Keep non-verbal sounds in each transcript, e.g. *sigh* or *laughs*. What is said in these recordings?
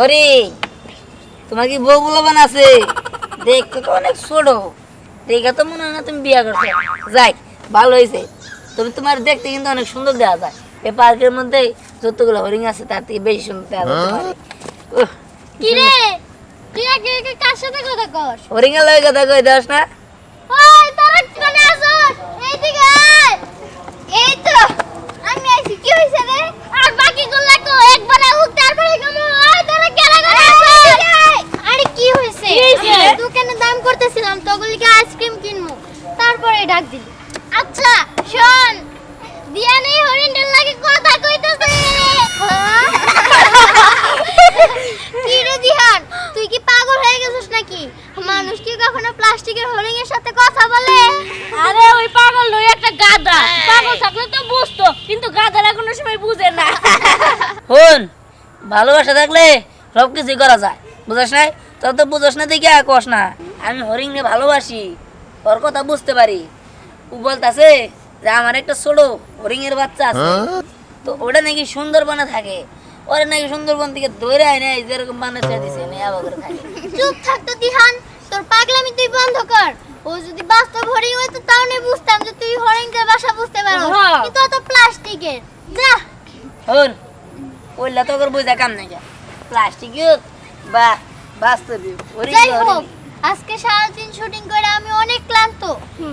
ওরে তোমার কি বউ বলবান আছে? দেখতে তো অনেক ছোট। দেখে তো মনে হয় না তুমি বিয়ে করছ। যাই ভালো হয়েছে। তুমি তোমার দেখতে কিন্তু অনেক সুন্দর দেওয়া যায়। এই পার্কের মধ্যে যতগুলো হরিং আছে তার থেকে বেশি সুন্দর দেওয়া যায় তোমারে। কি রে তুই আগে আগে কার সাথে কথা কস? হরিং এর লগে কথা কই দাস না? ওই তোরা কোনে আসছ এইদিকে আয় এই তো আমি আইছি কি হইছে রে আর বাকি গুলো তো একবার উঠ তারপরে গেল ওই তোরা কেলা করে আসছ আরে কি হইছে দোকানে দাম করতেছিলাম আইসক্রিম কিনমু। তারপরে ডাক দিলি। আচ্ছা শোন দিয়ানি হরিণের লাগে কথা কইতেছে। কি রে দিহান তুই কি পাগল হয়ে গেছিস নাকি? মানুষ কি কখনো প্লাস্টিকের হরিং এর সাথে কথা বলে? আরে ওই পাগল নই একটা গাধা। পাগল থাকলে তো বুঝতো কিন্তু গাধারা কোনো সময় বুঝে না। হন ভালোবাসা থাকলে সব কিছুই করা যায়। বুঝাস নাই? তোর তো বুঝাস না দেখে কস না? আমি হরিং রে ভালোবাসি ওর কথা বুঝতে পারি। ও বলতাছে যে আমার একটা ছোট হরিং এর বাচ্চা আছে। তো ওটা নাকি সুন্দরবনে থাকে। ওরা নাকি সুন্দরবন থেকে ধরে আয় নাই যেরকম বানাতে দিছে করে থাকে চুপ থাক তো দিহান তোর পাগলামি তুই বন্ধ কর। ও যদি বাস্তব হরিং হইতো তাও নে বুঝতাম যে তুই হরিংকে বাসা বুঝতে পারো। হ্যাঁ। কিন্তু ও তো প্লাস্টিকের। যা। হন ওইলা তো করে বুঝা কাম নাই প্লাস্টিক বা বাস্তবিক হরিং যাই হরিং। হোক। আজকে সারাদিন শুটিং করে আমি অনেক ক্লান্ত।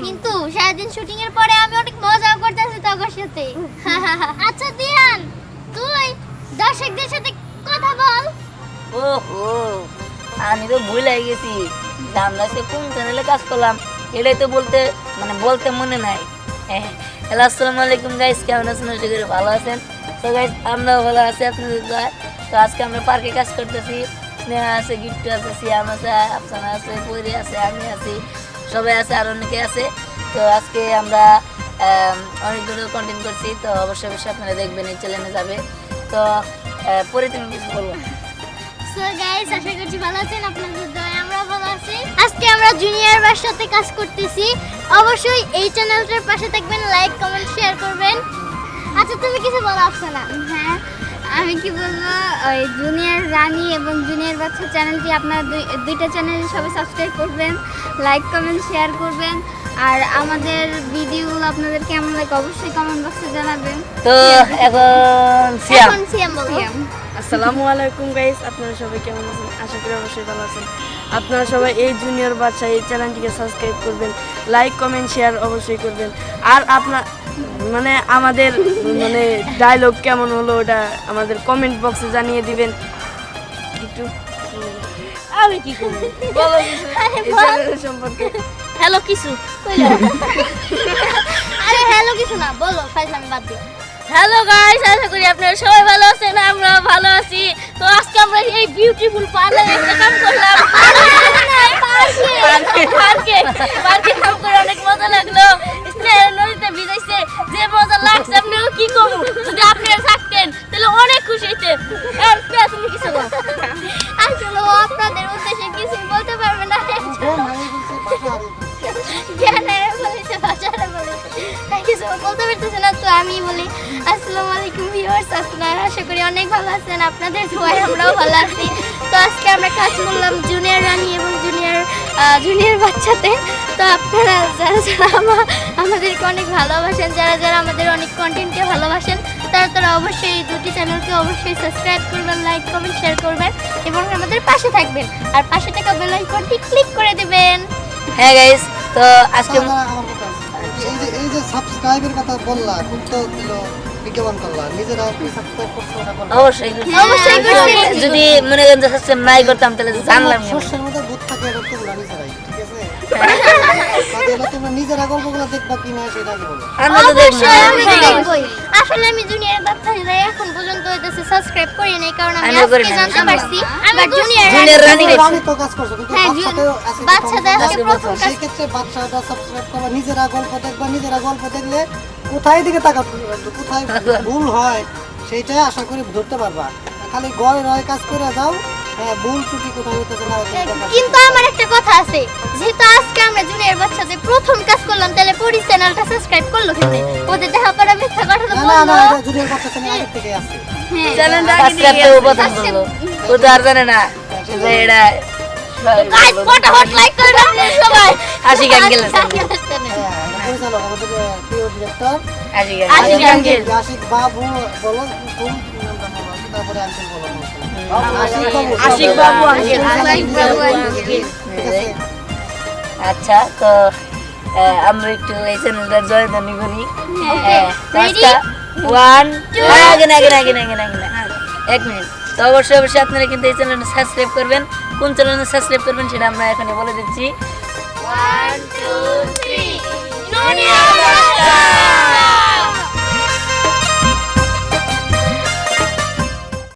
কিন্তু সারাদিন শুটিং এর পরে আমি অনেক মজাও করতেছি তোর সাথে। *laughs* আচ্ছা দিয়ান তুই দর্শকদের সাথে কথা বল। ওহো আমি তো ভুলে গেছি। আমরা সে কোন চ্যানেলে কাজ করলাম এটাই তো বলতে মানে বলতে মনে নাই। হ্যাঁ *laughs* হ্যালো আসসালামু আলাইকুম গাইস কেমন আছেন? আশা করি ভালো আছেন। তো গাইস আমরাও ভালো আছি আপনাদের তো আজকে আমরা পার্কে কাজ করতেছি। স্নেহা আছে গিফট আছে সিয়াম আছে আফসানা আছে পৈরি আছে আমি আছি সবাই আছে আর অনেকে আছে। তো আজকে আমরা আম, অনেকগুলো কন্টেন্ট করছি তো অবশ্যই অবশ্যই আপনারা দেখবেন এই চ্যানেলে যাবে তো পরে তুমি কিছু বলব। সো গাইস আশা করছি ভালো আছেন আপনাদের আমরা ভালো আছি। আজকে আমরা জুনিয়র বার সাথে কাজ করতেছি। অবশ্যই এই চ্যানেলটার পাশে থাকবেন লাইক কমেন্ট শেয়ার করবেন। আচ্ছা তুমি কিছু বলো আফসানা। হ্যাঁ আমি কি বলব ওই জুনিয়র রানী এবং জুনিয়র বাচ্চা চ্যানেলটি আপনারা দুইটা চ্যানেল সবাই সাবস্ক্রাইব করবেন লাইক কমেন্ট শেয়ার করবেন। আর আমাদের ভিডিওগুলো আপনাদের কেমন লাগে অবশ্যই কমেন্ট বক্সে জানাবেন। তো এখন সিয়াম। এখন সিএম বলো। সিয়াম। আসসালামু আলাইকুম গাইস আপনারা সবাই কেমন আছেন? আশা করি অবশ্যই ভালো আছেন। আপনারা সবাই এই জুনিয়র বাচ্চা এই চ্যানেলটিকে সাবস্ক্রাইব করবেন লাইক কমেন্ট শেয়ার অবশ্যই করবেন। আর আপনার মানে আমাদের মানে ডায়লগ কেমন হলো ওটা আমাদের কমেন্ট বক্সে জানিয়ে দিবেন। একটু আমি কি করব? বলো কিছু *laughs* সম্পর্কে। হ্যালো কিছু আরে হ্যালো কিছু না বলো ফাইজলামি বাদ দিও। হ্যালো গাইস আশা করি আপনারা সবাই ভালো আছেন আমরা ভালো আছি। তো আজকে আমরা এই বিউটিফুল পার্লারে একটা কাম করলাম। পার্কে পার্কে পার্কে কাম বলতে পারতেছে না তো আমি বলি আসসালামু আলাইকুম ভিউয়ার্স আপনারা আশা করি অনেক ভালো আছেন আপনাদের দোয়ায় আমরাও ভালো আছি। তো আজকে আমরা কাজ করলাম জুনিয়র রানী এবং জুনিয়র জুনিয়র বাচ্চাতে। তো আপনারা যারা যারা আমাদেরকে অনেক ভালোবাসেন যারা যারা আমাদের অনেক কন্টেন্টকে ভালোবাসেন তারা তারা অবশ্যই এই দুটি চ্যানেলকে অবশ্যই সাবস্ক্রাইব করবেন লাইক কমেন্ট শেয়ার করবেন এবং আমাদের পাশে থাকবেন। আর পাশে থাকা বেল আইকনটি ক্লিক করে দিবেন। হ্যাঁ গাইস তো আজকে সাবস্ক্রাইবের কথা বললা খুব তো দিল বিজ্ঞাপন করলা নিজেরা সাবস্ক্রাইব করছ ওটা বললা অবশ্যই। অবশ্যই। যদি মনে করেন যে সাবস্ক্রাইব নাই করতাম তাহলে জানলাম না। মধ্যে ভূত থাকে এটা তোমরা নিজেরাই ঠিক আছে তাহলে তোমরা নিজেরা গল্পগুলো দেখবা কি সেটা আগে বলো আমরা তো অবশ্যই আমি দেখবই। আসলে আমি জুনিয়র বাচ্চাদের এখন পর্যন্ত হইতেছে সাবস্ক্রাইব করি নাই কারণ আমি আজকে জানতে পারছি। বাট জুনিয়র জুনিয়র রানী তো কাজ করছ কিন্তু হ্যাঁ, বাচ্চাতেও আছে যে বাচ্চাদের আজকে প্রথম কাজ- ক্ষেত্রে বাচ্চাটা সাবস্ক্রাইব করবা নিজেরা গল্প দেখবা নিজেরা গল্প দেখলে কোথায় দিকে তাকা কোথায় ভুল হয়? সেইটাই আশা করি ধরতে পারবা। খালি গয় রয় কাজ করে যাও। হ্যাঁ ভুল ত্রুটি কোথায় হইতেছে না কিন্তু আমার একটা কথা আছে। আমরা জুনিয়র বাচ্চাদের প্রথম কাজ করলাম তাহলে পরি চ্যানেলটা সাবস্ক্রাইব করল কেন ওদের দেখা পড়া মিথ্যা কথা তো না না না এটা জুনিয়র বাচ্চা চ্যানেল আগের থেকে আছে হ্যাঁ। সাবস্ক্রাইব তো করব সাবস্ক্রাইব ও তো আর জানে না যে এটা গাইস ফটাফট লাইক করে দাও সবাই। আশিক আঙ্কেল হ্যাঁ, পরিচালক আমাদের প্রিয় director Ashiq Ashiq uncle uncle Ashiq বাবু বলো কোন নামটা বলো। তারপরে আঙ্কেল বলো আশিক বাবু আশিক বাবু আঙ্কেল আশিক বাবু আঙ্কেল। আচ্ছা তো আমরা একটু এই চ্যানেলটা জয় দানি করি? ওয়ান আগে না আগে না আগে না আগে না আগে না। এক মিনিট তো অবশ্যই অবশ্যই আপনারা কিন্তু এই চ্যানেলটা সাবস্ক্রাইব করবেন। কোন চ্যানেলটা সাবস্ক্রাইব করবেন সেটা আমরা এখানে বলে দিচ্ছি। One two three